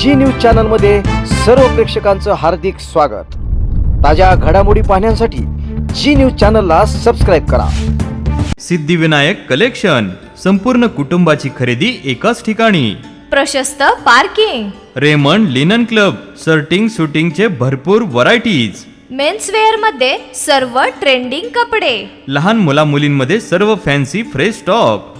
जी news चॅनलमध्ये सर्व प्रेक्षकांचं हार्दिक स्वागत. ताज्या घडामोडी पाहण्यासाठी जी न्यूज चॅनलला सबस्क्राईब करा. सिद्धिविनायक कलेक्शन संपूर्ण कुटुंबाची खरेदी एकाच ठिकाणी. प्रशस्त parking Raymond linen club shirting सुटिंगचे भरपूर व्हरायटीज मेन्सवेअरमध्ये सर्व ट्रेंडिंग कपडे. लहान मुला मुलींमध्ये सर्व फॅन्सी फ्रेश स्टॉक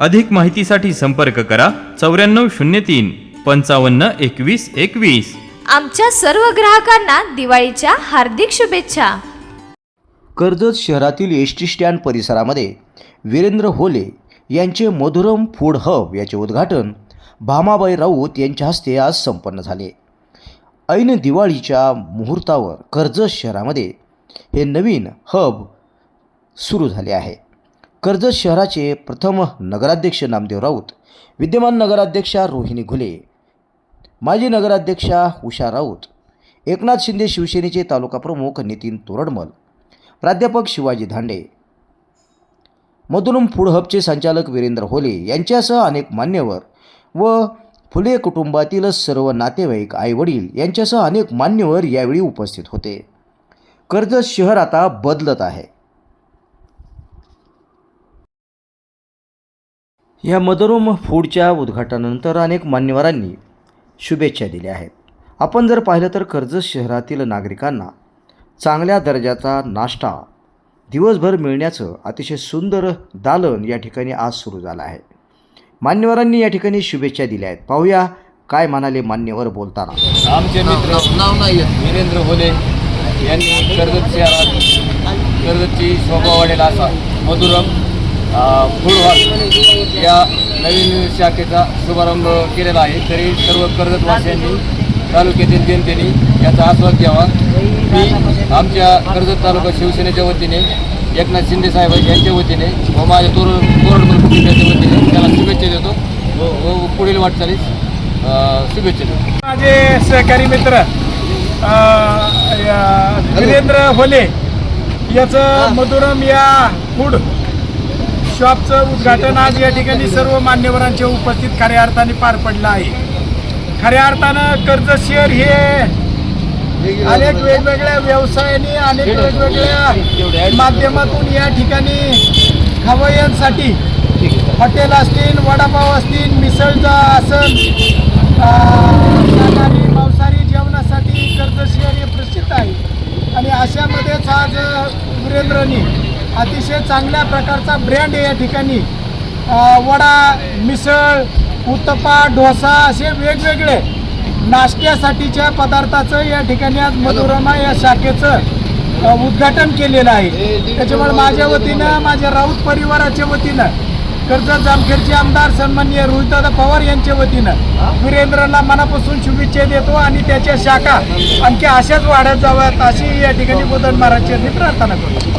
अधिक माहितीसाठी संपर्क करा चौऱ्याण्णव शून्य तीन पंचावन्न एकवीस एकवीस. आमच्या सर्व ग्राहकांना दिवाळीच्या हार्दिक शुभेच्छा. कर्जत शहरातील एस टी स्टँड परिसरामध्ये वीरेंद्र होले यांचे मधुरम फूड हब याचे उद्घाटन भामाबाई राऊत यांच्या हस्ते आज संपन्न झाले. ऐन दिवाळीच्या मुहूर्तावर कर्जत शहरामध्ये हे नवीन हब सुरू झाले आहे. कर्जत शहराचे प्रथम नगराध्यक्ष नामदेव राऊत विद्यमान नगराध्यक्षा रोहिणी घुले माजी नगराध्यक्षा उषा राऊत एकनाथ शिंदे शिवसेनेचे तालुका प्रमुख नितीन तोरडमल प्राध्यापक शिवाजी धांडे मधुरम फूड हबचे संचालक वीरेंद्र होले यांच्यासह अनेक मान्यवर व फुले कुटुंबातील सर्व नातेवाईक आईवडील यांच्यासह अनेक मान्यवर यावेळी उपस्थित होते. कर्जत शहर आता बदलत आहे. या मधुरम फूडच्या उद्घाटनानंतर अनेक मान्यवरांनी शुभेच्छा दिल्या आहेत. आपण जर पाहिलं तर कर्जत शहरातील नागरिकांना चांगल्या दर्जाचा नाश्ता दिवसभर मिळण्याचं अतिशय सुंदर दालन या ठिकाणी आज सुरू झालं आहे. मान्यवरांनी या ठिकाणी शुभेच्छा दिल्या आहेत. पाहूया काय म्हणाले मान्यवर बोलताना. आमचे मित्र वीरेंद्र होले यांनी कर्जत शहरात कर्जतची शोभा वाढेल असा मधुरम फूड हॉल या नवीन शाखेचा शुभारंभ केलेला आहे. तरी सर्व कर्जतवासियांनी तालुक्यातील जनतेने याचा आस्वाद घ्यावा. मी आमच्या कर्जत तालुका शिवसेनेच्या वतीने एकनाथ शिंदे साहेब यांच्या वतीने व माझ्या तोर तोरणमल कुटुंबाच्या वतीने त्याला शुभेच्छा देतो व पुढील वाटचालीस शुभेच्छा देतो. माझे सहकारी मित्र वीरेंद्र होले याचं मधुरम या फूड शॉपचं उद्घाटन आज या ठिकाणी सर्व मान्यवरांच्या उपस्थित खऱ्या अर्थाने पार पडलं आहे. खऱ्या अर्थानं कर्ज शेअर हे अनेक वेगवेगळ्या व्यवसायाने अनेक वेगवेगळ्या माध्यमातून या ठिकाणी खवय्यांसाठी हॉटेल असतील वडापाव असतील मिसळचा आसन शाकाहारी मांसाहारी जेवणासाठी कर्ज शेअर हे प्रसिद्ध आहे. आणि अशामध्येच आज वीरेंद्रनी अतिशय चांगल्या प्रकारचा ब्रँड या ठिकाणी. वडा मिसळ उत्तपा डोसा असे वेगवेगळे नाश्त्यासाठीच्या पदार्थाचं या ठिकाणी आज मधुरमा या शाखेचं उद्घाटन केलेलं आहे. त्याच्यामुळे माझ्या वतीनं माझ्या राऊत परिवाराच्या वतीनं कर्जत जामखेडचे आमदार सन्माननीय रोहितदादा पवार यांच्या वतीनं वीरेंद्रला मनापासून शुभेच्छा देतो आणि त्याच्या शाखा आणखी अशाच वाढत जाव्यात अशी या ठिकाणी बोधन महाराज प्रार्थना करतो.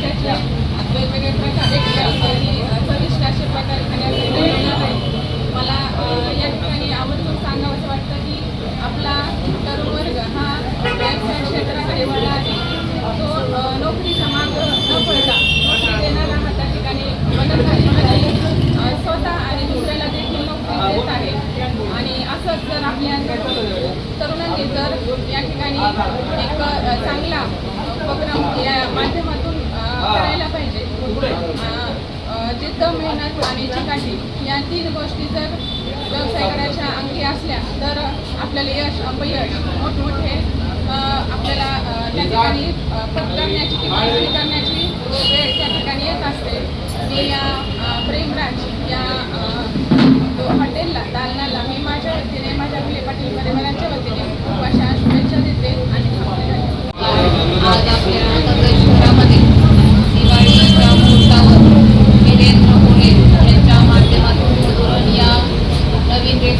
वेगवेगळे प्रकार आणि चविष्ट असे प्रकार खाण्यासाठी मिळणार आहे मला अ, या ठिकाणी आवर्जून सांगावंसं वाटतं की आपला तरुण वर्ग हा व्यवसाय क्षेत्राकडे वळला आहे तो अ, नोकरीच्या मागं न पडता देणारा हा त्या ठिकाणी मदत करण्यासाठी अ, स्वतः आणि दुसऱ्याला देखील नोकरी देत आहे आणि असंच जर आपल्या तरुणांनी जर या ठिकाणी एक चांगला उपक्रम या माध्यमातून करायला पाहिजे. जिद्द मेहनत आणि चिकाटी या तीन गोष्टी जर व्यवसायकडाच्या अंगी असल्या तर आपल्याला यश अपयश मोठमोठे आपल्याला त्या ठिकाणी पत्करण्याची किंवा स्वीकारण्याची वेळ त्या ठिकाणी येत असते. मी या प्रेमराज या अ, हॉटेलला दालनाला मी माझ्या वतीने माझ्या मुले पाटील परिवारांच्या वतीने खूप अशा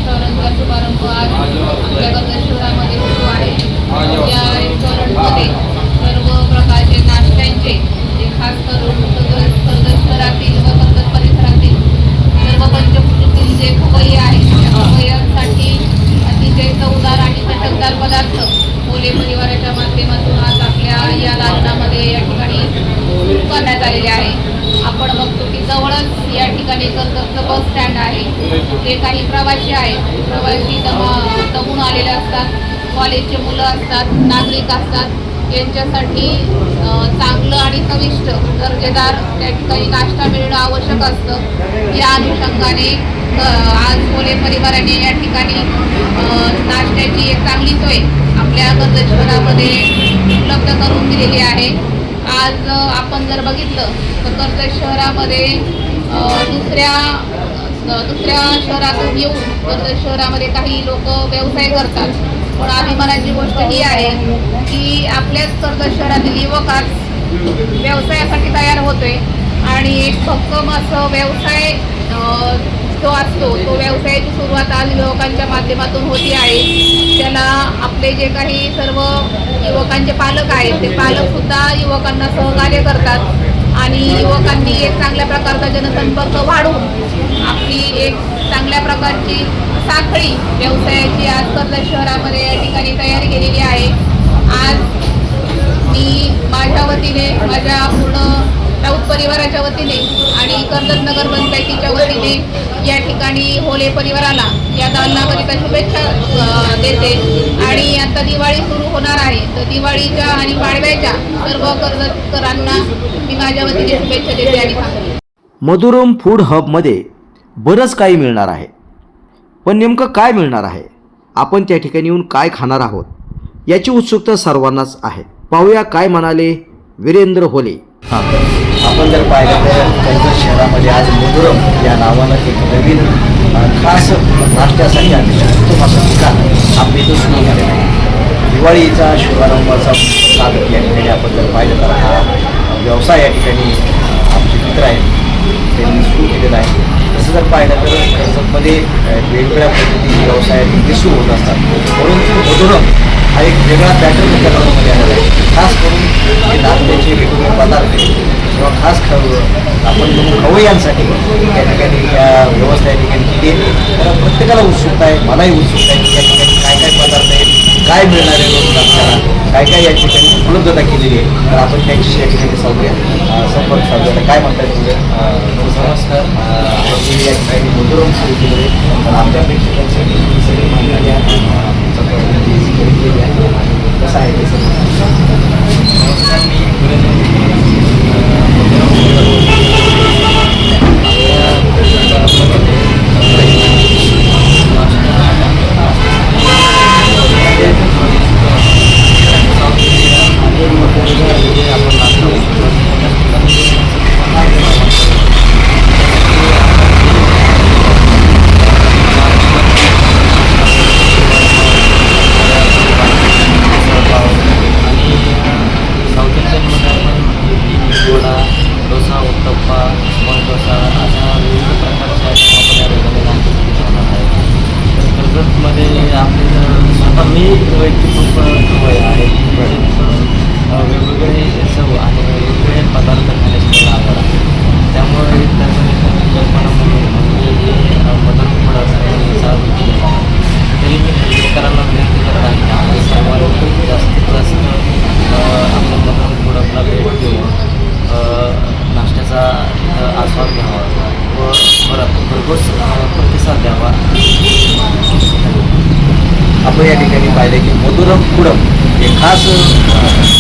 रेस्टॉरंटचा शुभारंभ आज आपल्या कर्जत शहरामध्ये सुरू आहे या रेस्टॉरंटमध्ये सर्व प्रकारचे नाश्त्यांचे जे खास करून कर्जत शहरातील व कर्जत परिसरातील सर्व पंचकृतीतील जे खवय्ये आहेत त्या खवय्यांसाठी अतिशय चवदार आणि चटकदार पदार्थ मोले परिवाराच्या माध्यमातून आज आपल्या या दालनामध्ये या ठिकाणी करण्यात आलेले आहे. आपण बघतो की जवळच या ठिकाणी कर्जतचं बस स्टँड जे काही प्रवासी आहेत. प्रवासी दमून आलेले असतात. कॉलेजचे मुलं असतात नागरिक असतात. यांच्यासाठी चांगलं आणि चविष्ट दर्जेदार त्या ठिकाणी नाश्ता मिळणं आवश्यक असतं. या अनुषंगाने आज मोले परिवाराने या ठिकाणी नाश्त्याची एक चांगली सोय आपल्या कर्जत उपलब्ध करून दिलेली आहे. आज आपण जर बघितलं तर कर्जत शहरामध्ये दुसऱ्या दुसऱ्या शहरातून येऊन कर्जत शहरामध्ये काही लोक व्यवसाय करतात. पण अभिमानाची गोष्ट ही आहे की आपल्याच कर्जत शहरातील युवक आज व्यवसायासाठी तयार होतोय आणि एक भक्कम असं व्यवसाय जो असतो तो व्यवसायाची सुरुवात आज युवकांच्या माध्यमातून होती आहे. त्याला आपले जे काही सर्व युवकांचे पालक आहेत ते पालकसुद्धा युवकांना सहकार्य करतात. आणि युवकांनी एक चांगल्या प्रकारचा जनसंपर्क वाढवून आपली एक चांगल्या प्रकारची साखळी व्यवसायाची आज कर्जत शहरामध्ये या ठिकाणी तयारी केलेली आहे. आज मी माझ्या वतीने माझ्या पूर्ण राऊत परिवाराच्या वतीने आणि कर्जत नगर पंचायतीच्या वतीने या ठिकाणी होले परिवाराला या दालनाकरिता शुभेच्छा देते. आणि आता दिवाळी सुरू होणार आहे. तर दिवाळीच्या आणि पाडव्याच्या सर्व कर्जतकरांना मी माझ्या वतीने शुभेच्छा देते आणि सांगते. मधुरम फूड हबमध्ये बरंच काही मिळणार आहे. पण नेमकं काय मिळणार आहे? आपण त्या ठिकाणी येऊन काय खाणार आहोत? याची उत्सुकता सर्वांनाच आहे. पाहूया काय म्हणाले वीरेंद्र होले. आपण जर पाहिलं तर कर्जत शहरामध्ये आज मधुरम या नावानं एक नवीन खास नाश्त्यासाठी आणि उत्तम असं ठिकाण आपल्या इथं सुरू झालेलं आहे. दिवाळीचा शुभारंभाचा साधक या ठिकाणी आपण जर पाहिलं तर हा व्यवसाय या ठिकाणी आमचे मित्र आहेत. त्यांनी सुरू केलेला आहे. तसं जर पाहिलं तर कर्जतमध्ये वेगवेगळ्या पद्धतीने व्यवसायात सुरू होत असतात. परंतु मधुरम हा एक वेगळा पॅटर्न त्या आलेला आहे. खास करून हे नाश्त्याचे वेगवेगळे पदार्थ किंवा खास खाऊ आपण म्हणू खवय्यांसाठी त्या ठिकाणी या व्यवस्था या ठिकाणी केली आहे. तर प्रत्येकाला उत्सुकता आहे मलाही उत्सुकता आहे की या ठिकाणी काय काय पदार्थ आहेत काय मिळणार आहे लोकांना काय काय या ठिकाणी उपलब्धता केलेली आहे. तर आपण त्यांच्याशी या ठिकाणी सांगूया संपर्क साधूया. काय म्हणतात तुझे नमस्कार. आपण या ठिकाणी मधुरम सुरू केलं आहे. तर आमच्या प्रेक्षकांसाठी सगळी माहिती आहे केलेली आहे. कसं आहे ते समजा साऊथ इंडियनमध्ये आपण इडली वडा डोसा उत्तप्पा स्पॉन डोसा अशा विविध प्रकारच्या आयटम आपण या ठिकाणी बनवत आहे तर कर्जतमध्ये आपले जर स्वतः मी वैयक्तिक खूप सवय आहे जेणेकरून अ, वेगवेगळे चव आणि वेगवेगळे पदार्थ खाण्याची मला आवड आहे त्यामुळे त्याचं एक कल्पना म्हणून मी हे मदत थोडा चालू केलेला आहे तरी मी खरेदीकरांना विनंती करत आहे की आपले सर्वांनी जास्तीत जास्त अ, आपल्या मदत प्रोडक्टला भेट देऊन अ, नाश्त्याचा अ, आस्वाद घ्यावा व परत भरघोस अ, प्रतिसाद द्यावा आपण या ठिकाणी पाहिलं की मधुरम कुडम हे खास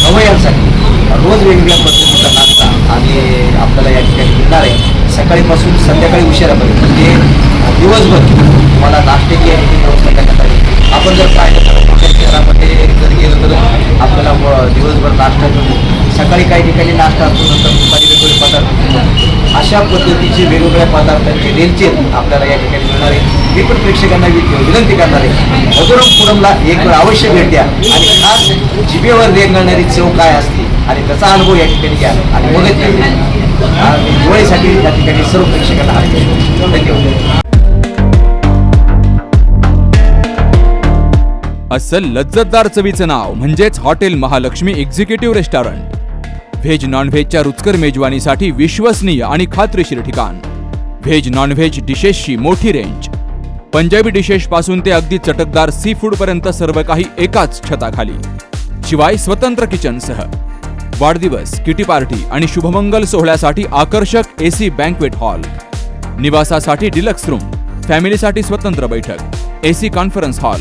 नवयांसाठी रोज वेगवेगळ्या पद्धतीचा नाश्ता आणि आपल्याला या ठिकाणी मिळणार आहे. सकाळीपासून संध्याकाळी उशिरापर्यंत. म्हणजे दिवसभर तुम्हाला नाश्त्याची या ठिकाणी व्यवस्था करण्यात आली आपण जर पाहिलं तर शहरामध्ये जर गेलो तर आपल्याला व- दिवसभर नाश्ता मिळतो सकाळी काही ठिकाणी नाश्ता असतो नंतर दुपारी वेगवेगळे पदार्थ अशा पद्धतीचे वेगवेगळ्या पदार्थांचे रेलचेल आपल्याला या ठिकाणी मिळणार आहे. मी पण प्रेक्षकांना विनंती करणार आहे. मधुरमपुरमला एक वेळ अवश्य भेट द्या. आणि खास जिभेवर रेंगणारी चव काय असते आणि त्याचा अनुभव या ठिकाणी घ्या आणि मगच या दिवाळीसाठी या ठिकाणी सर्व प्रेक्षकांना हार्दिक धन्यवाद. असं लज्जतदार चवीचं नाव म्हणजेच hotel Mahalaxmi executive restaurant. Veg नॉनव्हेजच्या रुचकर मेजवानीसाठी विश्वसनीय आणि खात्रीशीर ठिकाण. व्हेज नॉनव्हेज डिशेसची मोठी रेंज पंजाबी डिशेसपासून ते अगदी चटकदार सी फूडपर्यंत सर्व काही एकाच छताखाली. शिवाय स्वतंत्र किचनसह. वाढदिवस किटी पार्टी आणि शुभमंगल सोहळ्यासाठी आकर्षक एसी बँकवेट हॉल निवासासाठी डिलक्स रूम फॅमिलीसाठी स्वतंत्र बैठक. AC conference hall